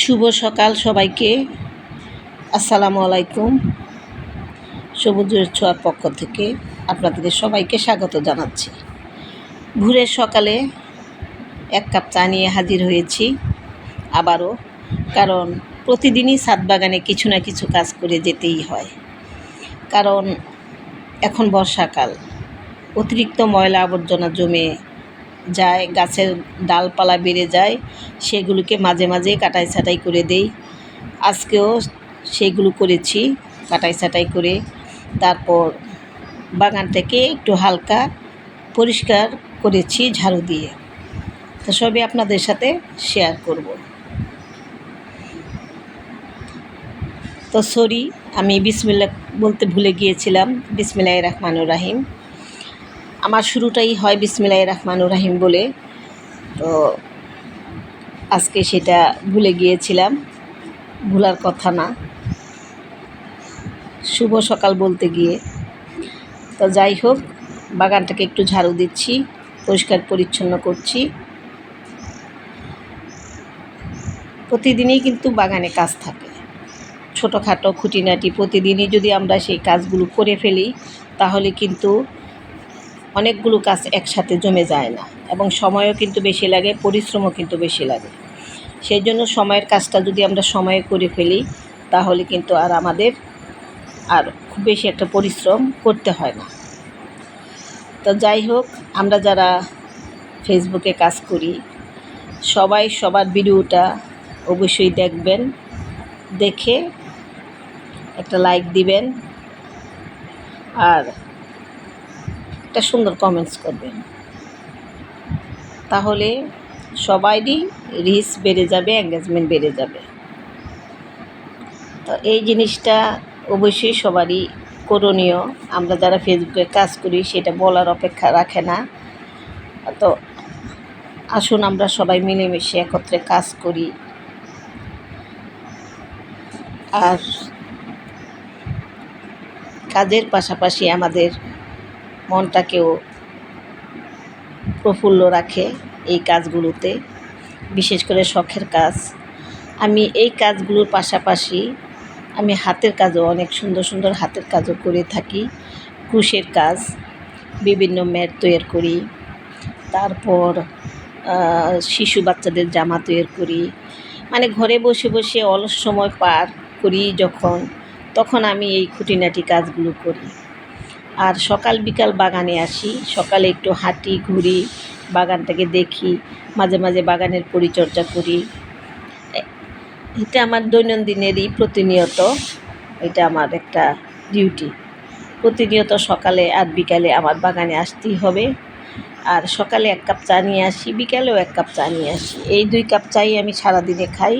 শুভ সকাল সবাইকে। আসসালামু আলাইকুম। সবুজের ছোঁয়ার পক্ষ থেকে আপনাদের সবাইকে স্বাগত জানাচ্ছি। ভোরের সকালে এক কাপ চা নিয়ে হাজির হয়েছি আবারও, কারণ প্রতিদিনই ছাদ বাগানে কিছু না কিছু কাজ করে যেতেই হয়। কারণ এখন বর্ষাকাল, অতিরিক্ত ময়লা আবর্জনা জমে যায়, গাছের ডালপালা বেড়ে যায়, সেগুলোকে মাঝে মাঝে কাটাই ছাটাই করে দেই। আজকেও সেগুলো করেছি, কাটাই ছাটাই করে। তারপর বাগানটাকে একটু হালকা পরিষ্কার করেছি ঝাড়ু দিয়ে। তো সবই আপনাদের সাথে শেয়ার করব। তো সরি, আমি বিসমিল্লা বলতে ভুলে গিয়েছিলাম। বিসমিল্লাহ রহমানুর রাহিম। আমার শুরুটাই হয় বিসমিল্লাহ রহমানুর রাহিম বলে। তো আজকে সেটা ভুলে গিয়েছিলাম, ভুলার কথা না। শুভ সকাল বলতে গিয়ে। তো যাই হোক, বাগানটাকে একটু ঝাড়ু দিচ্ছি, পরিষ্কার পরিচ্ছন্ন করছি। প্রতিদিনই কিন্তু বাগানে কাজ থাকে। ছোটোখাটো খুঁটিনাটি প্রতিদিনই যদি আমরা সেই কাজগুলো করে ফেলি, তাহলে কিন্তু অনেকগুলো কাজ একসাথে জমে যায় না এবং সময়ও কিন্তু বেশি লাগে, পরিশ্রমও কিন্তু বেশি লাগে। সেই জন্য সময়ের কাজটা যদি আমরা সময়ে করে ফেলি, তাহলে কিন্তু আর আমাদের আর খুব বেশি একটা পরিশ্রম করতে হয় না। তো যাই হোক, আমরা যারা ফেসবুকে কাজ করি, সবাই সবার ভিডিওটা অবশ্যই দেখবেন, দেখে একটা লাইক দিবেন। আর একটা সুন্দর কমেন্টস করবেন। তাহলে সবাইরই রিচ বেড়ে যাবে এঙ্গেজমেন্ট বেড়ে যাবে। তো এই জিনিসটা অবশ্যই সবারই করণীয়। আমরা যারা ফেসবুকে কাজ করি, সেটা বলার অপেক্ষা রাখে না। তো আসুন আমরা সবাই মিলেমিশে একত্রে কাজ করি। আর কাজের পাশাপাশি আমাদের মনটাকেও প্রফুল্ল রাখে এই কাজগুলোতে, বিশেষ করে শখের কাজ। আমি এই কাজগুলোর পাশাপাশি আমি হাতের কাজও, অনেক সুন্দর সুন্দর হাতের কাজও করে থাকি। ক্রুশের কাজ, বিভিন্ন ম্যাট তৈরি করি। তারপর শিশু বাচ্চাদের জামা তৈরি করি। মানে ঘরে বসে বসে অলস সময় পার করি যখন, তখন আমি এই খুঁটিনাটি কাজগুলো করি। আর সকাল বিকাল বাগানে আসি। সকালে একটু হাঁটি, ঘুরি, বাগানটাকে দেখি, মাঝে মাঝে বাগানের পরিচর্যা করি। এটা আমার দৈনন্দিনেরই প্রতিনিয়ত, এটা আমার একটা ডিউটি প্রতিনিয়ত সকালে আর বিকালে আমার বাগানে আসতেই হবে। আর সকালে এক কাপ চা নিয়ে আসি, বিকালেও এক কাপ চা নিয়ে আসি। এই দুই কাপ চাই আমি সারাদিনে খাই,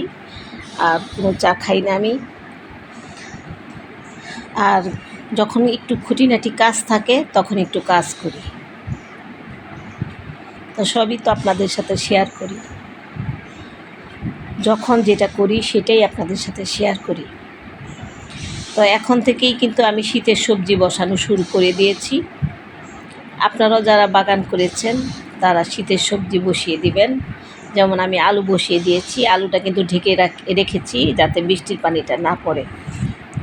আর কোনো চা খাই না আমি। আর যখন একটু খুঁটিনাটি কাজ থাকে, তখন একটু কাজ করি। তো সবই তো আপনাদের সাথে শেয়ার করি। যখন যেটা করি, সেটাই আপনাদের সাথে শেয়ার করি। তো এখন থেকেই কিন্তু আমি শীতের সবজি বসানো শুরু করে দিয়েছি। আপনারাও যারা বাগান করেছেন, তারা শীতের সবজি বসিয়ে দিবেন। যেমন আমি আলু বসিয়ে দিয়েছি, আলুটা কিন্তু ঢেকে রাখ, রেখেছি যাতে বৃষ্টির পানিটা না পড়ে।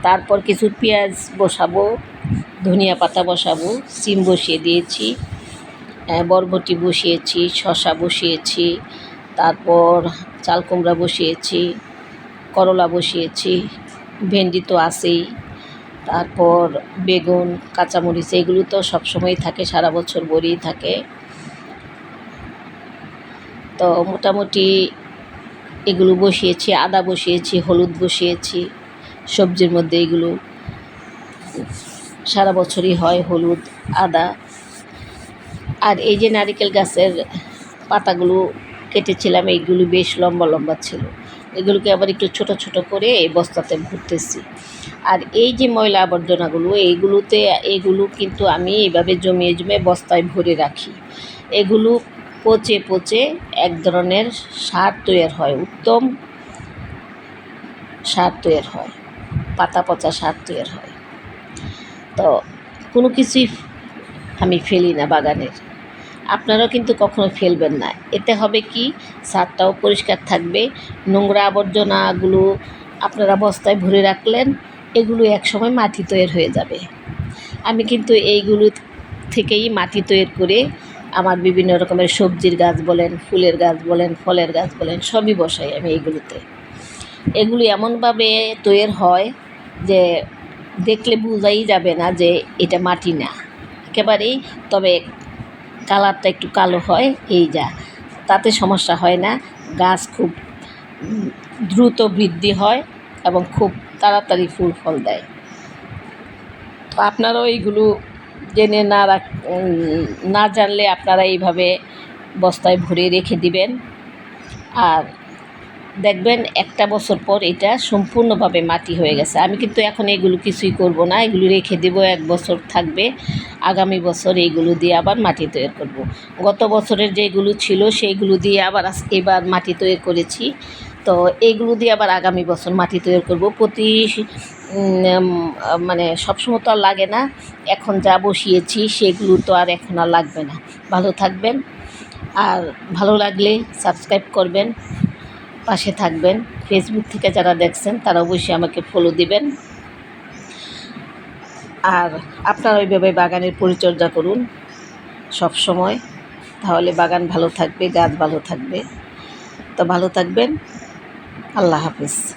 তারপর কিছু পেঁয়াজ বসাবো, ধনিয়া পাতা বসাবো, সিম বসিয়ে দিয়েছি বরবটি বসিয়েছি শশা বসিয়েছি, তারপর চাল কুমড়া বসিয়েছি, করলা বসিয়েছি, ভেন্ডি তো আছেই, তারপর বেগুন, কাঁচামরিচ এগুলো তো সবসময়ই থাকে, সারা বছর বড়িই থাকে। তো মোটামুটি এগুলো বসিয়েছি, আদা বসিয়েছি, হলুদ বসিয়েছি সবজির মধ্যে এগুলো সারা বছরই হয়, হলুদ, আদা। আর এই যে নারিকেল গাছের পাতাগুলো কেটেছিলাম, এইগুলো বেশ লম্বা লম্বা ছিল। এগুলোকে আবার একটু ছোট ছোট করে এই বস্তাতে ভরতেছি। আর এই যে ময়লা আবর্জনাগুলো, এইগুলোতে, এগুলো কিন্তু আমি এইভাবে জমিয়ে জমিয়ে বস্তায় ভরে রাখি। এগুলো পচে পচে এক ধরনের সার তৈরি হয়, উত্তম সার তৈরি হয়। পাতা পচা সার তৈরি হয়। তো কোনো কিছুই আমি ফেলি না বাগানের। আপনারাও কিন্তু কখনো ফেলবেন না। এতে হবে কি? সারটাও পরিষ্কার থাকবে। নোংরা আবর্জনাগুলো আপনারা বস্তায় ভরে রাখলেন, এগুলো একসময় মাটি তৈরি হয়ে যাবে। আমি কিন্তু এইগুলো থেকেই মাটি তৈরি করে আমার বিভিন্ন রকমের সবজির গাছ বলেন, ফুলের গাছ বলেন, ফলের গাছ বলেন, সবই বসাই আমি এইগুলোতে। এগুলি এমনভাবে তৈরি হয় যে দেখলে বোঝাই যাবে না যে এটা মাটি না। একেবারেই, তবে কালারটা একটু কালো হয়, এই যা। তাতে সমস্যা হয় না। গাছ খুব দ্রুত বৃদ্ধি হয় এবং খুব তাড়াতাড়ি ফুল ফল দেয়। তো আপনারাও এইগুলো জেনে না রাখ না জানলে আপনারা এইভাবে বস্তায় ভরে রেখে দিবেন। আর দেখবেন একটা বছর পর এটা সম্পূর্ণভাবে মাটি হয়ে গেছে। আমি কিন্তু এখন এগুলো কিছুই করব না, এগুলো রেখে দেব, এক বছর থাকবে, আগামী বছর এইগুলো দিয়ে আবার মাটি তৈরি করব। গত বছরের যেগুলো ছিল সেইগুলো দিয়ে আবার এবার মাটি তৈরি করেছি। তো এইগুলো দিয়ে আবার আগামী বছর মাটি তৈরি করব। প্রতি মানে সবসময় তো আর লাগে না, এখন যা বসিয়েছি সেগুলো তো আর এখন আর লাগবে না। ভালো থাকবেন, আর ভালো লাগলে সাবস্ক্রাইব করবেন। পাশে থাকবেন। ফেসবুক থেকে যারা দেখছেন, তারা অবশ্যই আমাকে ফলো দিবেন। আর আপনারা ওইভাবে বাগানের পরিচর্যা করুন সব সময়। তাহলে বাগান ভালো থাকবে, গাছ ভালো থাকবে। তো ভালো থাকবেন। আল্লাহ হাফিজ।